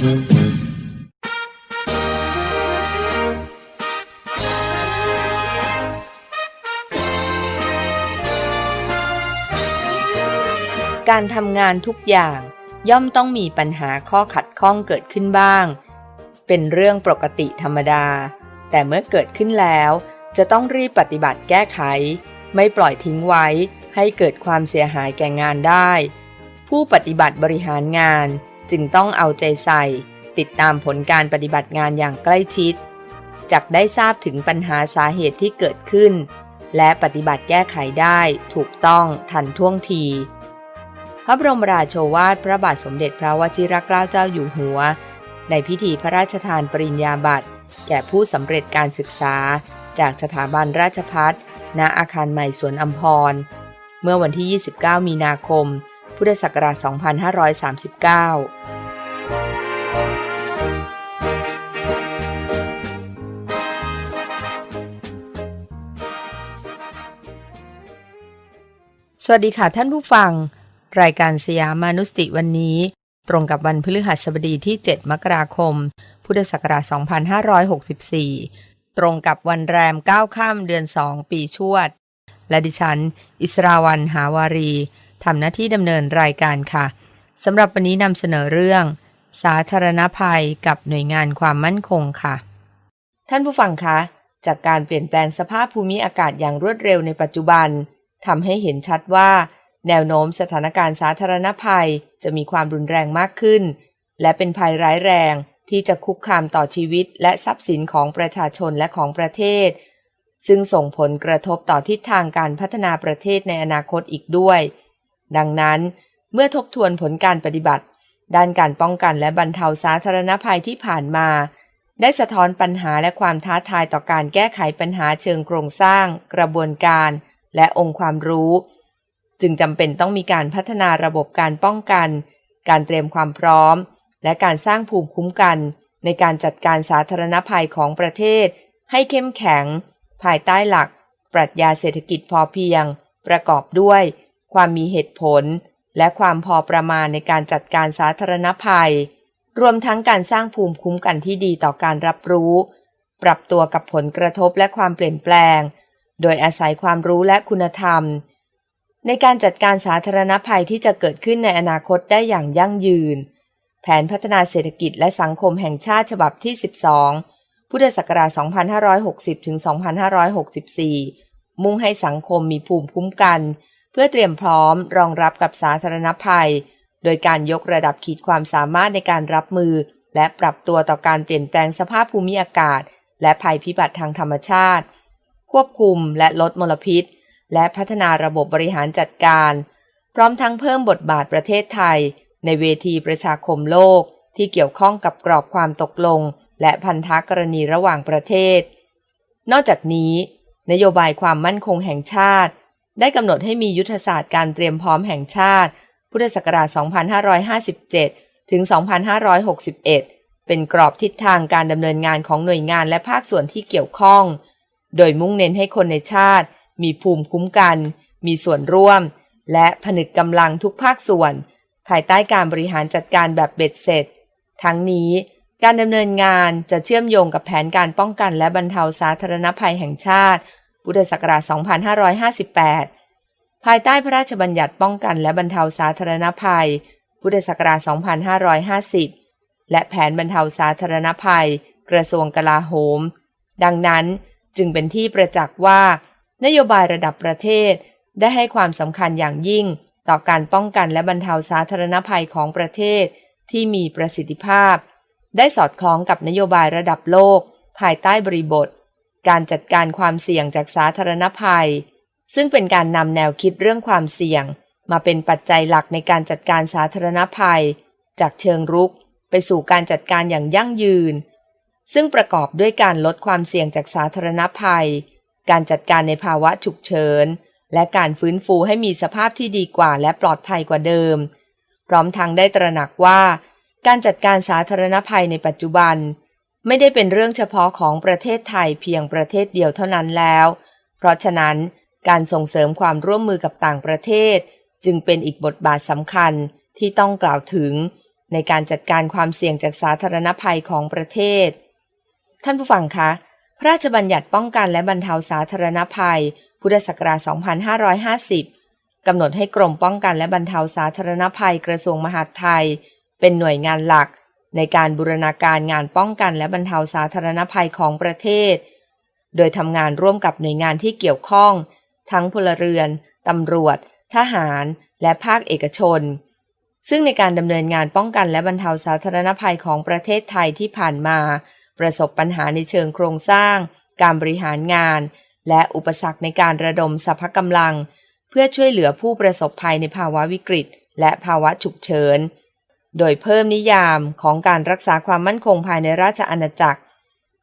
การทำงานทุกอย่างย่อมต้องมีปัญหาข้อขัดข้องเกิดขึ้นบ้าง เป็นเรื่องปกติธรรมดา แต่เมื่อเกิดขึ้นแล้ว จะต้องรีบปฏิบัติแก้ไข ไม่ปล่อยทิ้งไว้ให้เกิดความเสียหายแก่งานได้ ผู้ปฏิบัติบริหารงาน จึงต้องเอาใจใส่ ติดตามผลการปฏิบัติงานอย่างใกล้ชิดจักได้ทราบถึงปัญหาสาเหตุที่เกิดขึ้น และปฏิบัติแก้ไขได้ถูกต้องทันท่วงที พระบรมราโชวาทพระบาทสมเด็จพระวชิรเกล้าเจ้าอยู่หัว ในพิธีพระราชทานปริญญาบัตรแก่ผู้สำเร็จการศึกษา จากสถาบันราชพัฒณอาคารใหม่สวนอัมพร เมื่อวันที่ 29 มีนาคม พุทธศักราช 2539สวัสดีค่ะท่านผู้ฟัง รายการสยามมานุสติวันนี้ ตรงกับวันพฤหัสบดีที่ 7 มกราคม พุทธศักราช 2564 ตรงกับวันแรม9ค่ำเดือน 2 ปีชวด และดิฉัน อิสราวันหาวารี ทำหน้าที่ดำเนินรายการค่ะสำหรับวันนี้นำเสนอเรื่อง สาธารณภัยกับหน่วยงานความมั่นคงค่ะ ท่านผู้ฟังคะ จากการเปลี่ยนแปลงสภาพภูมิอากาศอย่างรวดเร็วในปัจจุบันทำให้เห็นชัดว่า แนวโน้มสถานการณ์สาธารณภัยจะมีความรุนแรงมากขึ้น และเป็นภัยร้ายแรงที่จะคุกคามต่อชีวิต และทรัพย์สินของประชาชนและของประเทศ ซึ่งส่งผลกระทบต่อทิศทางการพัฒนาประเทศในอนาคตอีกด้วย ดังนั้นเมื่อทบทวนผลการปฏิบัติ ด้านการป้องกันและบรรเทาสาธารณภัยที่ผ่านมา ได้สะท้อนปัญหาและความท้าทายต่อการแก้ไขปัญหาเชิงโครงสร้าง กระบวนการ และองค์ความรู้ จึงจำเป็นต้องมีการพัฒนาระบบการป้องกัน การเตรียมความพร้อม และการสร้างภูมิคุ้มกัน ในการจัดการสาธารณภัยของประเทศ ให้เข้มแข็ง ภายใต้หลัก ปรัชญาเศรษฐกิจพอเพียง ประกอบด้วย ความมีเหตุผล และความพอประมาณในการจัดการสาธารณภัย รวมทั้งการสร้างภูมิคุ้มกันที่ดีต่อการรับรู้ ปรับตัวกับผลกระทบและความเปลี่ยนแปลง โดยอาศัยความรู้และคุณธรรม ในการจัดการสาธารณภัยที่จะเกิดขึ้นในอนาคตได้อย่างยั่งยืน แผนพัฒนาเศรษฐกิจและสังคมแห่งชาติฉบับที่ 12 พุทธศักราช 2560ถึง2564มุ่งให้สังคมมีภูมิคุ้มกัน เพื่อเตรียมพร้อมรองรับกับสาธารณภัย โดยการยกระดับขีดความสามารถในการรับมือ และปรับตัวต่อการเปลี่ยนแปลงสภาพภูมิอากาศ และภัยพิบัติทางธรรมชาติ ควบคุมและลดมลพิษ และพัฒนาระบบบริหารจัดการ พร้อมทั้งเพิ่มบทบาทประเทศไทย ในเวทีประชาคมโลก ที่เกี่ยวข้องกับกรอบความตกลง และพันธกรณีระหว่างประเทศ นอกจากนี้ นโยบายความมั่นคงแห่งชาติ ได้กำหนดให้มียุทธศาสตร์การเตรียมพร้อมแห่งชาติ พุทธศักราช 2557 ถึง 2561 เป็นกรอบทิศทางการดำเนินงานของหน่วยงานและภาคส่วนที่เกี่ยวข้อง โดยมุ่งเน้นให้คนในชาติ มีภูมิคุ้มกัน มีส่วนร่วม และผนึกกำลังทุกภาคส่วน ภายใต้การบริหารจัดการแบบเบ็ดเสร็จ ทั้งนี้การดำเนินงานจะเชื่อมโยงกับแผนการป้องกันและบรรเทาสาธารณภัยแห่งชาติ พุทธศักราช 2558 ภายใต้พระราชบัญญัติป้องกันและบรรเทาสาธารณภัย พุทธศักราช 2550 และแผนบรรเทาสาธารณภัย กระทรวงกลาโหม ดังนั้นจึงเป็นที่ประจักษ์ว่า นโยบายระดับประเทศได้ให้ความสำคัญอย่างยิ่งต่อการป้องกันและบรรเทาสาธารณภัยของประเทศที่มีประสิทธิภาพ ได้สอดคล้องกับนโยบายระดับโลก ภายใต้บริบท การจัดการความเสี่ยงจากสาธารณภัย ซึ่งเป็นการนำแนวคิดเรื่องความเสี่ยง มาเป็นปัจจัยหลักในการจัดการสาธารณภัย จากเชิงรุก ไปสู่การจัดการอย่างยั่งยืน ซึ่งประกอบด้วยการลดความเสี่ยงจากสาธารณภัย การจัดการในภาวะฉุกเฉิน และการฟื้นฟูให้มีสภาพที่ดีกว่าและปลอดภัยกว่าเดิม พร้อมทั้งได้ตระหนักว่า การจัดการสาธารณภัยในปัจจุบัน ไม่ได้เป็นเรื่องเฉพาะของประเทศไทยเพียงประเทศเดียวเท่านั้นแล้ว เพราะฉะนั้นการส่งเสริมความร่วมมือกับต่างประเทศ จึงเป็นอีกบทบาทสำคัญที่ต้องกล่าวถึง ในการจัดการความเสี่ยงจากสาธารณภัยของประเทศ ท่านผู้ฟังคะ พระราชบัญญัติป้องกันและบรรเทาสาธารณภัย พุทธศักราช 2550 กำหนดให้กรมป้องกันและบรรเทาสาธารณภัยกระทรวงมหาดไทย เป็นหน่วยงานหลัก ในการบูรณาการงานป้องกันและบรรเทาสาธารณภัยของประเทศ โดยทำงานร่วมกับหน่วยงานที่เกี่ยวข้อง ทั้งพลเรือน ตำรวจ ทหาร และภาคเอกชน ซึ่งในการดำเนินงานป้องกันและบรรเทาสาธารณภัยของประเทศไทยที่ผ่านมา ประสบปัญหาในเชิงโครงสร้าง การบริหารงาน และอุปสรรคในการระดมสรรพกำลัง เพื่อช่วยเหลือผู้ประสบภัยในภาวะวิกฤต และภาวะฉุกเฉิน โดยเพิ่มนิยามของการรักษาความมั่นคงภายในราชอาณาจักร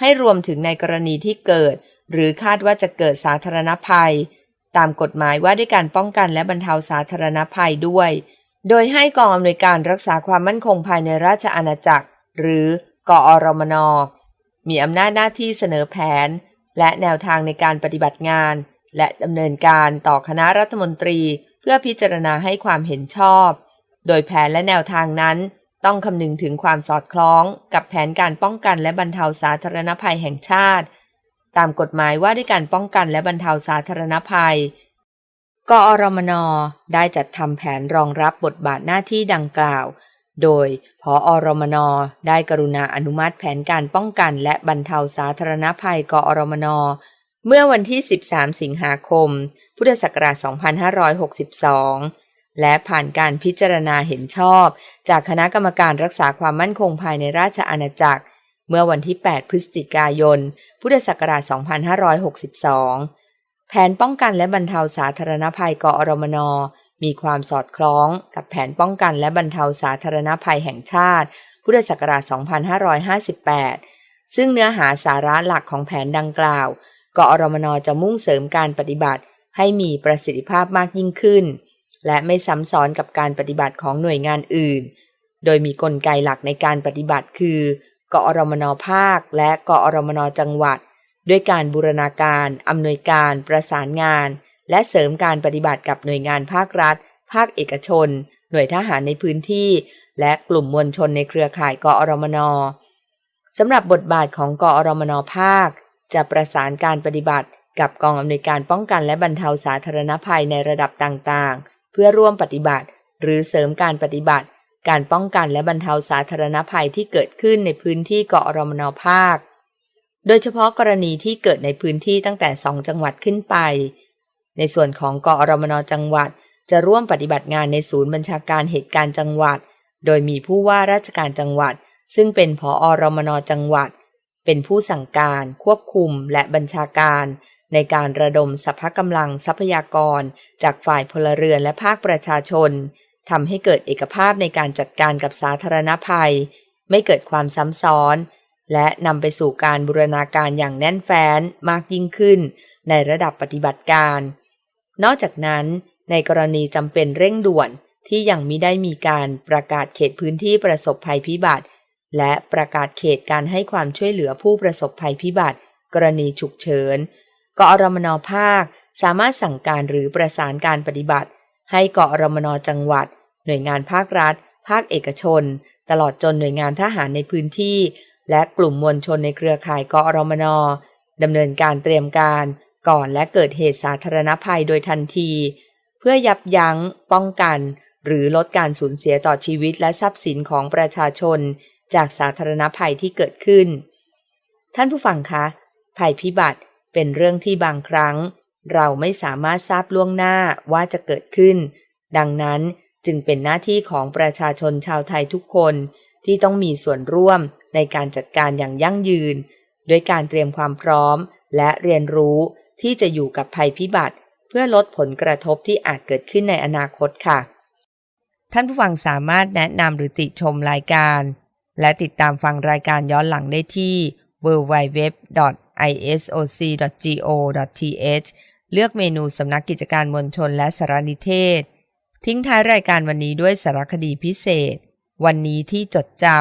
ให้รวมถึงในกรณีที่เกิด หรือคาดว่าจะเกิดสาธารณภัย ตามกฎหมายว่าด้วยการป้องกันและบรรเทาสาธารณภัยด้วย โดยให้กองอำนวยการรักษาความมั่นคงภายในราชอาณาจักร หรือกอรมน มีอำนาจหน้าที่เสนอแผน และแนวทางในการปฏิบัติงาน และดำเนินการต่อคณะรัฐมนตรี เพื่อพิจารณาให้ความเห็นชอบ โดยแผนและแนวทางนั้นต้องคำนึงถึงความสอดคล้องกับแผนการป้องกันและบรรเทาสาธารณภัยแห่งชาติ ตามกฎหมายว่าด้วยการป้องกันและบรรเทาสาธารณภัย กอรมนได้จัดทำแผนรองรับบทบาทหน้าที่ดังกล่าว โดยพออรมนได้กรุณาอนุมัติแผนการป้องกันและบรรเทาสาธารณภัย กอรมนเมื่อวันที่ 13 สิงหาคม พุทธศักราช 2562 และผ่านการพิจารณาเห็นชอบ จากคณะกรรมการรักษาความมั่นคงภายในราชอาณาจักร เมื่อวันที่ 8 พฤศจิกายน พุทธศักราช 2562 แผนป้องกันและบรรเทาสาธารณภัยกอรมน มีความสอดคล้องกับแผนป้องกันและบรรเทาสาธารณภัยแห่งชาติ พุทธศักราช 2558 ซึ่งเนื้อหาสาระหลักของแผนดังกล่าวกอรมนจะมุ่งเสริมการปฏิบัติให้มีประสิทธิภาพมากยิ่งขึ้น และไม่ซ้ำซ้อนกับการปฏิบัติของหน่วยงานอื่น โดยมีกลไกหลักในการปฏิบัติคือกอรมนภาค และกอรมนจังหวัด ด้วยการบูรณาการ อำนวยการ ประสานงาน และเสริมการปฏิบัติกับหน่วยงานภาครัฐ ภาคเอกชน หน่วยทหารในพื้นที่ และกลุ่มมวลชนในเครือข่ายกอรมนสำหรับบทบาทของกอรมนภาค จะประสานการปฏิบัติกับกองอำนวยการป้องกันและบรรเทาสาธารณภัยในระดับต่างๆ เพื่อร่วมปฏิบัติ หรือเสริมการปฏิบัติ การป้องกันและบรรเทาสาธารณภัยที่เกิดขึ้นในพื้นที่กอรมนภาค โดยเฉพาะกรณีที่เกิดในพื้นที่ตั้งแต่ 2 จังหวัดขึ้นไป ในส่วนของกอรมนจังหวัดจะร่วมปฏิบัติงานในศูนย์บัญชาการเหตุการณ์จังหวัด โดยมีผู้ว่าราชการจังหวัด ซึ่งเป็นผออรมนจังหวัด เป็นผู้สั่งการ ควบคุม และบัญชาการ ในการระดมสรรพกำลังทรัพยากร จากฝ่ายพลเรือนและภาคประชาชนทำให้เกิดเอกภาพในการจัดการกับสาธารณภัย ไม่เกิดความซ้ำซ้อน และนำไปสู่การบูรณาการอย่างแน่นแฟ้นมากยิ่งขึ้น ในระดับปฏิบัติการ นอกจากนั้น ในกรณีจำเป็นเร่งด่วนที่ยังมิได้มีการประกาศเขตพื้นที่ประสบภัยพิบัติ และประกาศเขตการให้ความช่วยเหลือผู้ประสบภัยพิบัติ กรณีฉุกเฉิน กอรมนภาค สามารถสั่งการหรือประสานการปฏิบัติ ให้กอรมนจังหวัด หน่วยงานภาครัฐ ภาคเอกชน ตลอดจนหน่วยงานทหารในพื้นที่ และกลุ่มมวลชนในเครือข่ายกอรมนดำเนินการเตรียมการ ก่อนและเกิดเหตุสาธารณภัยโดยทันที เพื่อยับยั้ง ป้องกัน หรือลดการสูญเสียต่อชีวิตและทรัพย์สินของประชาชน จากสาธารณภัยที่เกิดขึ้น ท่านผู้ฟังคะ ภัยพิบัติ เป็นเรื่องที่บางครั้ง เราไม่สามารถทราบล่วงหน้าว่าจะเกิดขึ้น ดังนั้นจึงเป็นหน้าที่ของประชาชนชาวไทยทุกคนที่ต้องมีส่วนร่วมในการจัดการอย่างยั่งยืน ด้วยการเตรียมความพร้อม และเรียนรู้ที่จะอยู่กับภัยพิบัติ เพื่อลดผลกระทบที่อาจเกิดขึ้นในอนาคตค่ะ ท่านผู้ฟังสามารถแนะนำหรือติชมรายการ และติดตามฟังรายการย้อนหลังได้ที่ isoc.go.th เลือกเมนูสำนักกิจการมวลชนและสารนิเทศ ทิ้งท้ายรายการวันนี้ด้วยสารคดีพิเศษ วันนี้ที่จดจำ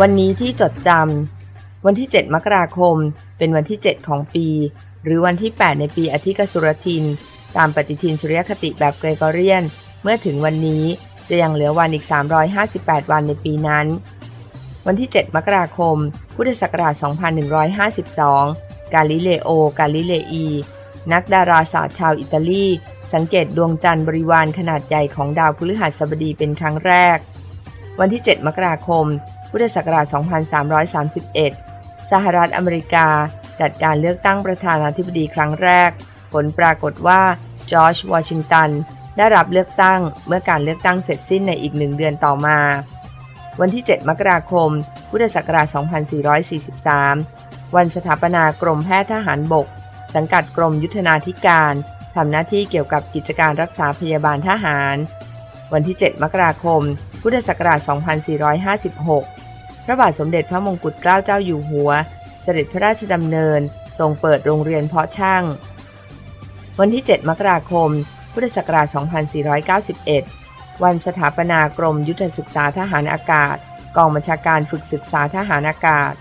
วันนี้ที่จดจำวันที่ 7 มกราคม เป็นวันที่ 7 ของปี หรือวันที่ 8 ในปีอธิกสุรทิน ตามปฏิทินสุริยคติแบบเกรกอเรียน เมื่อถึงวันนี้ จะยังเหลือวันอีก 358 วันในปีนั้น วันที่ 7 มกราคม พุทธศักราช 2152 กาลิเลโอ กาลิเลอี นักดาราศาสตร์ชาวอิตาลี สังเกตดวงจันทร์บริวารขนาดใหญ่ของดาวพฤหัสบดีเป็นครั้งแรก วันที่ 7 มกราคม พุทธศักราช 2331 สหรัฐอเมริกาจัดการเลือกตั้งประธานาธิบดีครั้งแรก ผลปรากฏว่าจอร์จวอชิงตัน ได้รับเลือกตั้งเมื่อการเลือกตั้งเสร็จสิ้นในอีกหนึ่งเดือนต่อมา วันที่ 7 มกราคม พุทธศักราช 2443 วันสถาปนากรมแพทย์ทหารบก สังกัดกรมยุทธนาธิการทำหน้าที่เกี่ยวกับกิจการรักษาพยาบาลทหาร วันที่ 7 มกราคม พุทธศักราช 2456 พระบาทสมเด็จพระมงกุฎเกล้าเจ้าอยู่หัว เสด็จพระราชดำเนิน ทรงเปิดโรงเรียนเพาะช่าง วันที่ 7 มกราคม พุทธศักราช 2491 วันสถาปนากรมยุทธศึกษาทหารอากาศ กองบัญชาการฝึกศึกษาทหารอากาศ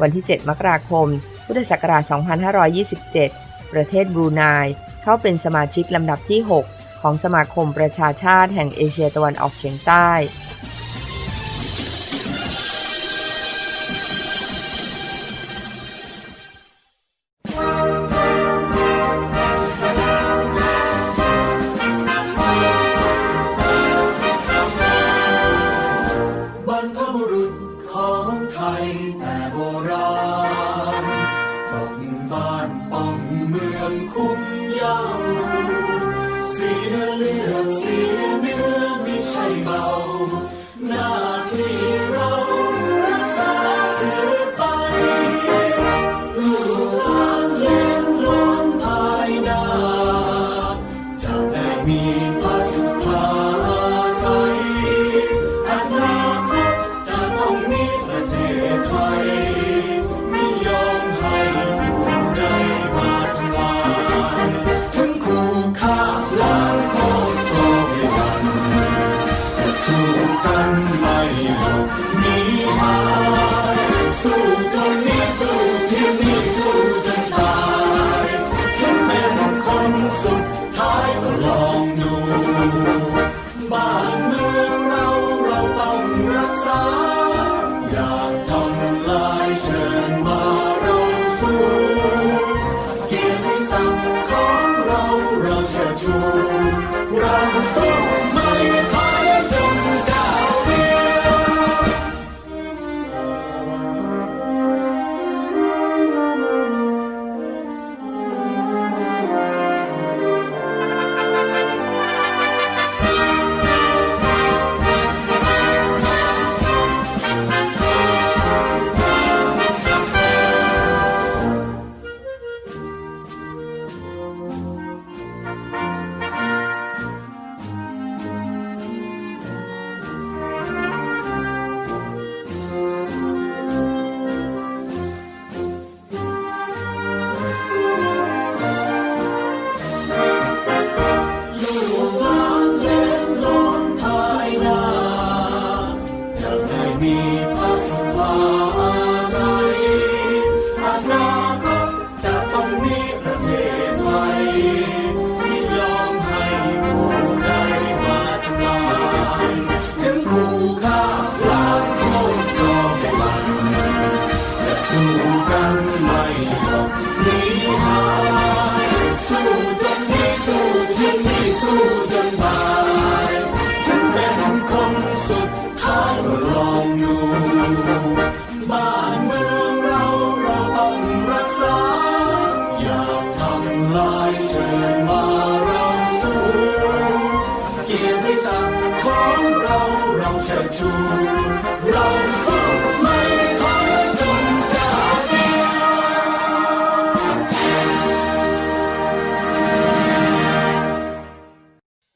วันที่ 7 มกราคม พุทธศักราช 2527 ประเทศบรูไนเข้าเป็นสมาชิกลำดับที่ 6 ของสมาคมประชาชาติแห่งเอเชียตะวันออกเฉียงใต้ รพบุรุษของไทยแต่โบราณ บ้ ห